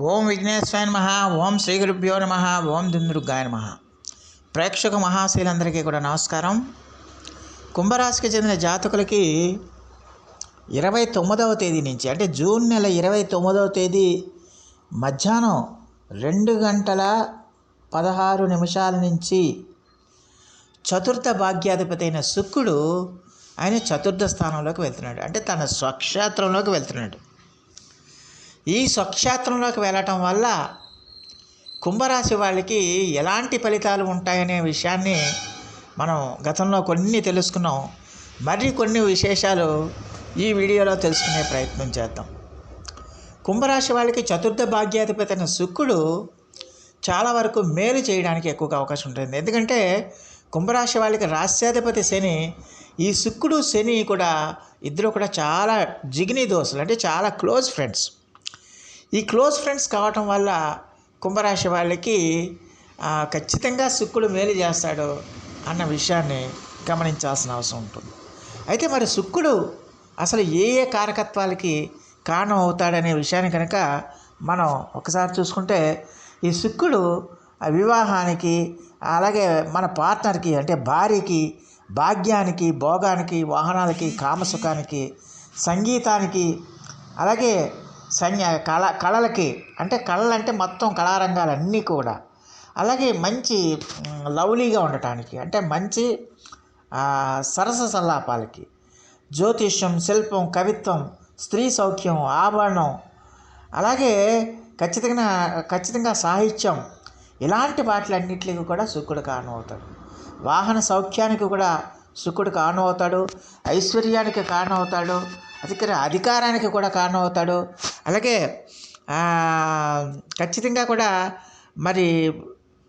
ఓం విఘ్నేశ్వరాయ నమ ఓం శ్రీ గురుభ్యో నమ ఓం దుందుర్గాయ నమ. ప్రేక్షక మహాశీలందరికీ కూడా నమస్కారం. కుంభరాశికి చెందిన జాతకులకి ఇరవై తొమ్మిదవ తేదీ నుంచి అంటే జూన్ నెల ఇరవై తొమ్మిదవ తేదీ మధ్యాహ్నం రెండు గంటల పదహారు నిమిషాల నుంచి చతుర్థ భాగ్యాధిపతి అయిన శుక్రుడు ఆయన చతుర్థ స్థానంలోకి వెళ్తున్నాడు. అంటే తన స్వక్షేత్రంలోకి వెళ్తున్నాడు. ఈ స్వక్షేత్రంలోకి వెళ్ళటం వల్ల కుంభరాశి వాళ్ళకి ఎలాంటి ఫలితాలు ఉంటాయనే విషయాన్ని మనం గతంలో కొన్ని తెలుసుకున్నాం. మరి కొన్ని విశేషాలు ఈ వీడియోలో తెలుసుకునే ప్రయత్నం చేద్దాం. కుంభరాశి వాళ్ళకి చతుర్థ భాగ్యాధిపతి అయిన శుక్రుడు చాలా వరకు మేలు చేయడానికి ఎక్కువగా అవకాశం ఉంటుంది. ఎందుకంటే కుంభరాశి వాళ్ళకి రాస్యాధిపతి శని ఈ శుక్రుడు శని కూడా ఇద్దరు కూడా చాలా జిగిని దోస్తులు అంటే చాలా క్లోజ్ ఫ్రెండ్స్. ఈ క్లోజ్ ఫ్రెండ్స్ కావటం వల్ల కుంభరాశి వాళ్ళకి ఖచ్చితంగా శుక్రుడు మేలు చేస్తాడు అన్న విషయాన్ని గమనించాల్సిన అవసరం ఉంటుంది. అయితే మరి శుక్రుడు అసలు ఏ ఏ కారకత్వాలకి కారణం అవుతాడనే విషయాన్ని కనుక మనం ఒకసారి చూసుకుంటే ఈ శుక్రుడు వివాహానికి అలాగే మన పార్ట్నర్కి అంటే భార్యకి భాగ్యానికి భోగానికి వాహనాలకి కామసుఖానికి సంగీతానికి అలాగే సన్య కళ కళలకి అంటే కళలు అంటే మొత్తం కళారంగాలన్నీ కూడా. అలాగే మంచి లవ్లీగా ఉండటానికి అంటే మంచి సరస సల్లాపాలకి జ్యోతిష్యం శిల్పం కవిత్వం స్త్రీ సౌఖ్యం ఆభరణం. అలాగే ఖచ్చితంగా ఖచ్చితంగా సాహిత్యం. ఇలాంటి వాటిలన్నింటికి కూడా శుక్రుడు కారణమవుతాడు. వాహన సౌఖ్యానికి కూడా శుక్రుడు కారణమవుతాడు. ఐశ్వర్యానికి కారణమవుతాడు. అధికార అధికారానికి కూడా కారణమవుతాడు. అలాగే ఖచ్చితంగా కూడా మరి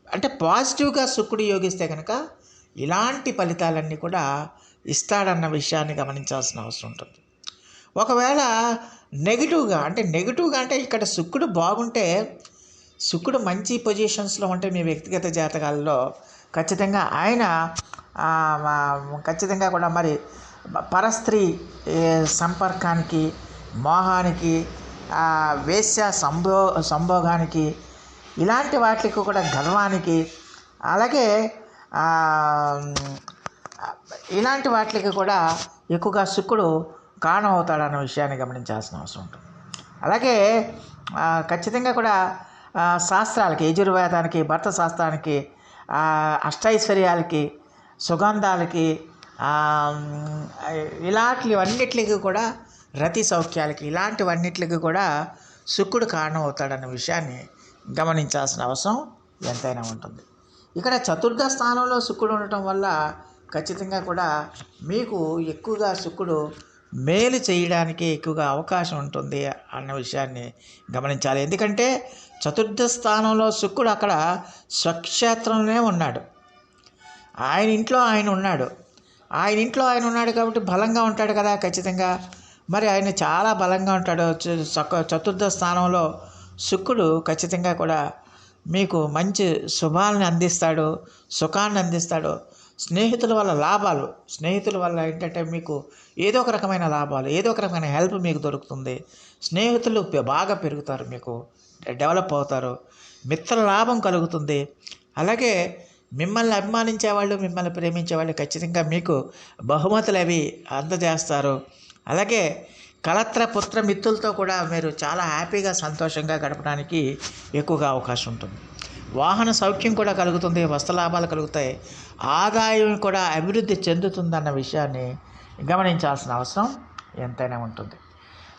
అంటే పాజిటివ్గా శుక్రుడు యోగిస్తే కనుక ఇలాంటి ఫలితాలన్నీ కూడా ఇస్తాడన్న విషయాన్ని గమనించాల్సిన అవసరం ఉంటుంది. ఒకవేళ నెగిటివ్గా అంటే నెగిటివ్గా అంటే ఇక్కడ శుక్రుడు బాగుంటే శుక్రుడు మంచి పొజిషన్స్లో ఉంటే మీ వ్యక్తిగత జాతకాల్లో ఖచ్చితంగా ఆయన ఖచ్చితంగా కూడా మరి పరస్త్రీ సంపర్కానికి మోహానికి వేశ్య సంభో సంభోగానికి ఇలాంటి వాటికి కూడా గర్వానికి అలాగే ఇలాంటి వాటికి కూడా ఎక్కువగా శుక్రుడు కారణం అవుతాడన్న విషయాన్ని గమనించాల్సిన అవసరం ఉంటుంది. అలాగే ఖచ్చితంగా కూడా శాస్త్రాలకి యజుర్వేదానికి భర్త శాస్త్రానికి అష్టైశ్వర్యాలకి సుగంధాలకి ఇలాంటివన్నిటికి కూడా రతి సౌఖ్యాలకి ఇలాంటివన్నిటికి కూడా శుక్రుడు కారణం అవుతాడన్న విషయాన్ని గమనించాల్సిన అవసరం ఎంతైనా ఉంటుంది. ఇక్కడ చతుర్థ స్థానంలో శుక్రుడు ఉండటం వల్ల ఖచ్చితంగా కూడా మీకు ఎక్కువగా శుక్రుడు మేలు చేయడానికి ఎక్కువగా అవకాశం ఉంటుంది అన్న విషయాన్ని గమనించాలి. ఎందుకంటే చతుర్థ స్థానంలో శుక్రుడు అక్కడ స్వక్షేత్రంలోనే ఉన్నాడు. ఆయన ఇంట్లో ఆయన ఉన్నాడు. ఆయన ఇంట్లో ఆయన ఉన్నాడు కాబట్టి బలంగా ఉంటాడు కదా ఖచ్చితంగా. మరి ఆయన చాలా బలంగా ఉంటాడు. చతుర్థ స్థానంలో శుక్రుడు ఖచ్చితంగా కూడా మీకు మంచి శుభాలను అందిస్తాడు సుఖాన్ని అందిస్తాడు. స్నేహితుల వల్ల లాభాలు స్నేహితుల వల్ల ఏంటంటే మీకు ఏదో ఒక రకమైన లాభాలు ఏదో ఒక రకమైన హెల్ప్ మీకు దొరుకుతుంది. స్నేహితులు బాగా పెరుగుతారు మీకు డెవలప్ అవుతారు. మిత్ర లాభం కలుగుతుంది. అలాగే మిమ్మల్ని అభిమానించే వాళ్ళు మిమ్మల్ని ప్రేమించే వాళ్ళు ఖచ్చితంగా మీకు బహుమతులు అవి అందజేస్తారు. అలాగే కలత్ర పుత్ర మిత్రులతో కూడా మీరు చాలా హ్యాపీగా సంతోషంగా గడపడానికి ఎక్కువగా అవకాశం ఉంటుంది. వాహన సౌఖ్యం కూడా కలుగుతుంది వస్త్ర లాభాలు కలుగుతాయి. ఆదాయం కూడా అభివృద్ధి చెందుతుందన్న విషయాన్ని గమనించాల్సిన అవసరం ఎంతైనా ఉంటుంది.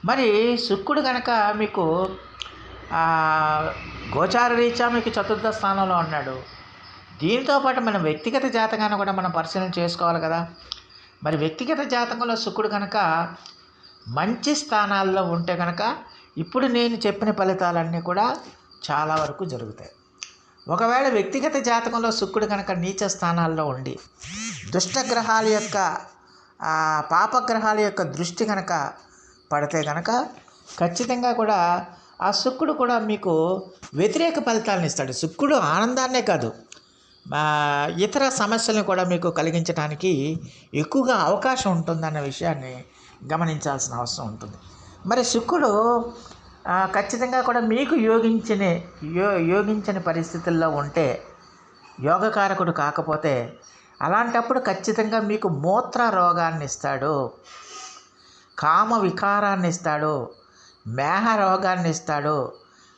మరి శుక్రుడు కనుక మీకు గోచార రీత్యా మీకు చతుర్థ స్థానంలో ఉన్నాడు. దీంతో పాటు మనం వ్యక్తిగత జాతకాన్ని కూడా మనం పరిశీలన చేసుకోవాలి కదా. మరి వ్యక్తిగత జాతకంలో శుక్రుడు కనుక మంచి స్థానాల్లో ఉంటే కనుక ఇప్పుడు నేను చెప్పిన ఫలితాలన్నీ కూడా చాలా వరకు జరుగుతాయి. ఒకవేళ వ్యక్తిగత జాతకంలో శుక్రుడు కనుక నీచ స్థానాల్లో ఉండి దుష్టగ్రహాల యొక్క పాపగ్రహాల యొక్క దృష్టి కనుక పడితే కనుక ఖచ్చితంగా కూడా ఆ శుక్రుడు కూడా మీకు వ్యతిరేక ఫలితాలను ఇస్తాడు. శుక్రుడు ఆనందాన్నే కాదు ఇతర సమస్యలను కూడా మీకు కలిగించడానికి ఎక్కువగా అవకాశం ఉంటుందన్న విషయాన్ని గమనించాల్సిన అవసరం ఉంటుంది. మరి శుక్రుడు ఖచ్చితంగా కూడా మీకు యోగించిన యో యోగించని పరిస్థితుల్లో ఉంటే యోగకారకుడు కాకపోతే అలాంటప్పుడు ఖచ్చితంగా మీకు మూత్ర రోగాన్ని ఇస్తాడు కామ వికారాన్ని ఇస్తాడు మేహ రోగాన్ని ఇస్తాడు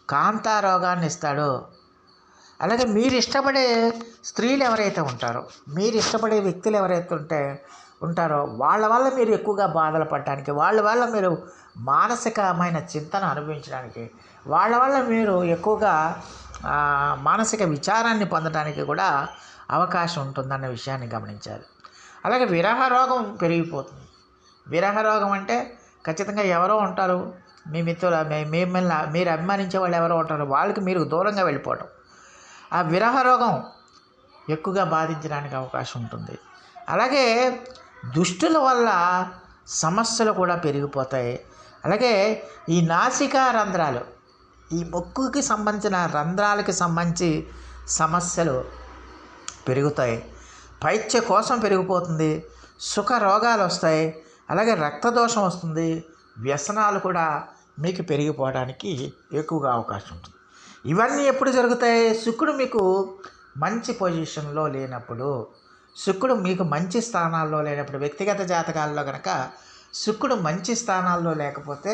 కాంతారోగాన్ని ఇస్తాడు అలాగే మీరు ఇష్టపడే స్త్రీలు ఎవరైతే ఉంటారో మీరు ఇష్టపడే వ్యక్తులు ఎవరైతే ఉంటే ఉంటారో వాళ్ళ వల్ల మీరు ఎక్కువగా బాధలు పడటానికి వాళ్ళ వల్ల మీరు మానసికమైన చింతన అనుభవించడానికి వాళ్ళ వల్ల మీరు ఎక్కువగా మానసిక విచారాన్ని పొందడానికి కూడా అవకాశం ఉంటుందన్న విషయాన్ని గమనించాలి అలాగే విరహ రోగం పెరిగిపోతుంది. విరహ రోగం అంటే ఖచ్చితంగా ఎవరో ఉంటారు. మీ మిత్రుల మిమ్మల్ని మీరు అభిమానించే వాళ్ళు ఎవరో ఉంటారు. వాళ్ళకి మీరు దూరంగా వెళ్ళిపోవటం. ఆ విరహ రోగం ఎక్కువగా బాధించడానికి అవకాశం ఉంటుంది. అలాగే దుష్టుల వల్ల సమస్యలు కూడా పెరిగిపోతాయి. అలాగే ఈ నాసికా రంధ్రాలు ఈ మొక్కుకి సంబంధించిన రంధ్రాలకి సంబంధించి సమస్యలు పెరుగుతాయి. పైత్య కోసం పెరిగిపోతుంది సుఖ రోగాలు వస్తాయి అలాగే రక్తదోషం వస్తుంది వ్యసనాలు కూడా మీకు పెరిగిపోవడానికి ఎక్కువగా అవకాశం ఉంటుంది. ఇవన్నీ ఎప్పుడు జరుగుతాయి? శుక్రుడు మీకు మంచి పొజిషన్లో లేనప్పుడు శుక్రుడు మీకు మంచి స్థానాల్లో లేనప్పుడు వ్యక్తిగత జాతకాల్లో కనుక శుక్రుడు మంచి స్థానాల్లో లేకపోతే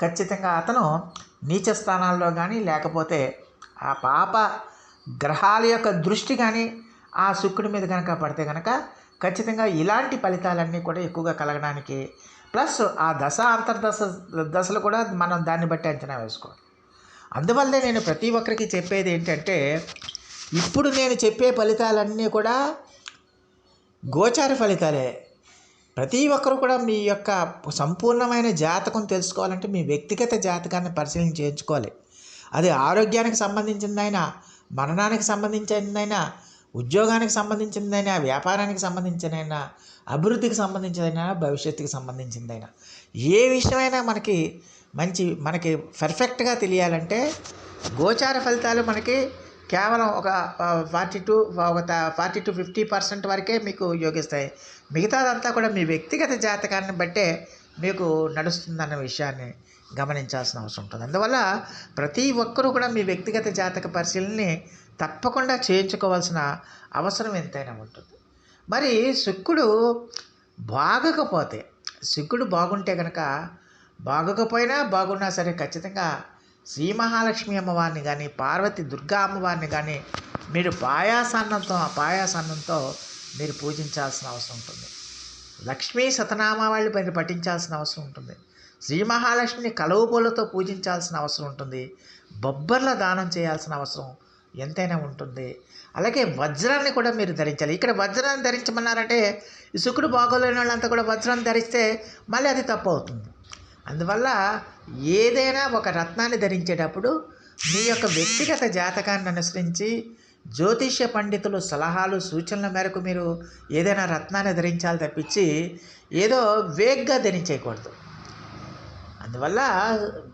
ఖచ్చితంగా అతను నీచ స్థానాల్లో కానీ లేకపోతే ఆ పాప గ్రహాల యొక్క దృష్టి కానీ ఆ శుక్రుడి మీద కనుక పడితే కనుక ఖచ్చితంగా ఇలాంటి ఫలితాలన్నీ కూడా ఎక్కువగా కలగడానికి. ప్లస్ ఆ దశ అంతర్దశ దశలు కూడా మనం దాన్ని బట్టి అంచనా వేసుకోవాలి. అందువల్లే నేను ప్రతి ఒక్కరికి చెప్పేది ఏంటంటే ఇప్పుడు నేను చెప్పే ఫలితాలన్నీ కూడా గోచార ఫలితాలే. ప్రతి ఒక్కరు కూడా మీ యొక్క సంపూర్ణమైన జాతకం తెలుసుకోవాలంటే మీ వ్యక్తిగత జాతకాన్ని పరిశీలన చేయించుకోవాలి. అది ఆరోగ్యానికి సంబంధించిందైనా మరణానికి సంబంధించిందైనా ఉద్యోగానికి సంబంధించిందైనా వ్యాపారానికి సంబంధించినైనా అభివృద్ధికి సంబంధించిందైనా భవిష్యత్తుకి సంబంధించిందైనా. ఏ విషయమైనా మనకి మంచి మనకి పర్ఫెక్ట్గా తెలియాలంటే గోచార ఫలితాలు మనకి కేవలం ఒక ఫార్టీ టు ఒక ఫార్టీ టు ఫిఫ్టీ పర్సెంట్ వరకే మీకు యోగిస్తాయి. మిగతాదంతా కూడా మీ వ్యక్తిగత జాతకాన్ని బట్టే మీకు నడుస్తుందన్న విషయాన్ని గమనించాల్సిన అవసరం ఉంటుంది. అందువల్ల ప్రతి ఒక్కరూ కూడా మీ వ్యక్తిగత జాతక పరిశీలనని తప్పకుండా చేయించుకోవాల్సిన అవసరం ఎంతైనా ఉంటుంది. మరి శుక్రుడు బాగకపోతే శుక్రుడు బాగుంటే కనుక బాగోకపోయినా బాగున్నా సరే ఖచ్చితంగా శ్రీ మహాలక్ష్మి అమ్మవారిని కానీ పార్వతి దుర్గా అమ్మవారిని కానీ మీరు పాయాసాన్నంతో ఆ పాయాసాన్నంతో మీరు పూజించాల్సిన అవసరం ఉంటుంది. లక్ష్మీ సతనామావళి మీరు పఠించాల్సిన అవసరం ఉంటుంది. శ్రీ మహాలక్ష్మిని కలువు పూలతో పూజించాల్సిన అవసరం ఉంటుంది. బొబ్బర్ల దానం చేయాల్సిన అవసరం ఎంతైనా ఉంటుంది. అలాగే వజ్రాన్ని కూడా మీరు ధరించాలి. ఇక్కడ వజ్రాన్ని ధరించమన్నారంటే ఈ శుక్రుడు బాగోలేని వాళ్ళంతా కూడా వజ్రాన్ని ధరిస్తే మళ్ళీ అది తప్పు అవుతుంది. అందువల్ల ఏదైనా ఒక రత్నాన్ని ధరించేటప్పుడు మీ యొక్క వ్యక్తిగత జాతకాన్ని అనుసరించి జ్యోతిష్య పండితులు సలహాలు సూచనల మేరకు మీరు ఏదైనా రత్నాన్ని ధరించాలి తప్పించి ఏదో వేగ్గా ధరించేయకూడదు. అందువల్ల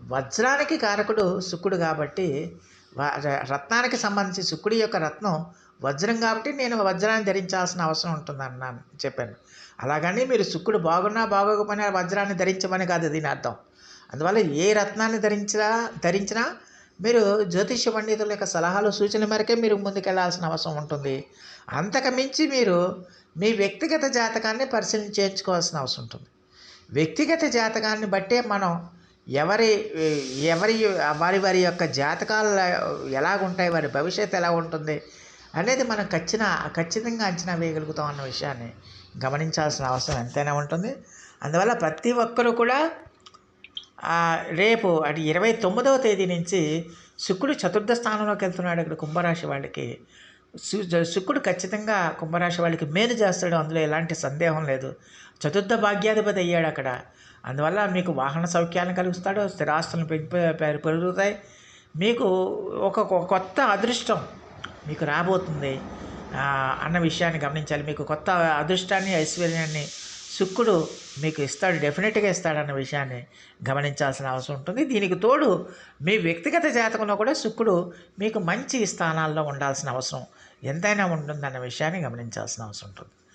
వజ్రానికి కారకుడు శుక్రుడు కాబట్టి రత్నానికి సంబంధించి శుక్రుడి యొక్క రత్నం వజ్రం కాబట్టి నేను వజ్రాన్ని ధరించాల్సిన అవసరం ఉంటుంది అన్నాను చెప్పాను. అలాగని మీరు శుక్రుడు బాగున్నా బాగోకపోయినా వజ్రాన్ని ధరించమని కాదు దీని అర్థం. అందువల్ల ఏ రత్నాన్ని ధరించినా ధరించినా మీరు జ్యోతిష పండితుల యొక్క సలహాలు సూచనల మేరకే మీరు ముందుకెళ్ళాల్సిన అవసరం ఉంటుంది. అంతకు మించి మీరు మీ వ్యక్తిగత జాతకాన్ని పరిశీలన చేయించుకోవాల్సిన అవసరం ఉంటుంది. వ్యక్తిగత జాతకాన్ని బట్టే మనం ఎవరి ఎవరి వారి వారి యొక్క జాతకాలు ఎలాగుంటాయి వారి భవిష్యత్తు ఎలా ఉంటుంది అనేది మనం ఖచ్చిన ఖచ్చితంగా అంచనా వేయగలుగుతాం అన్న విషయాన్ని గమనించాల్సిన అవసరం ఎంతైనా ఉంటుంది. అందువల్ల ప్రతి ఒక్కరూ కూడా రేపు అది ఇరవై తొమ్మిదవ తేదీ నుంచి శుక్రుడు చతుర్థ స్థానంలోకి వెళ్తున్నాడు ఇక్కడ కుంభరాశి వాళ్ళకి. శుక్రుడు ఖచ్చితంగా కుంభరాశి వాళ్ళకి మేలు చేస్తాడు అందులో ఎలాంటి సందేహం లేదు. చతుర్థ భాగ్యాధిపతి అయ్యాడు అక్కడ. అందువల్ల మీకు వాహన సౌఖ్యాలను కలుగుతాడు స్థిరాస్తులను పెరుగుతాయి. మీకు ఒక కొత్త అదృష్టం మీకు రాబోతుంది. అన్న విషయాన్ని గమనించాలి. మీకు కొత్త అదృష్టాన్ని ఐశ్వర్యాన్ని శుక్రుడు మీకు ఇస్తాడు డెఫినెట్గా ఇస్తాడన్న విషయాన్ని గమనించాల్సిన అవసరం ఉంటుంది. దీనికి తోడు మీ వ్యక్తిగత జాతకంలో కూడా శుక్రుడు మీకు మంచి స్థానాల్లో ఉండాల్సిన అవసరం ఎంతైనా ఉంటుందన్న విషయాన్ని గమనించాల్సిన అవసరం ఉంటుంది.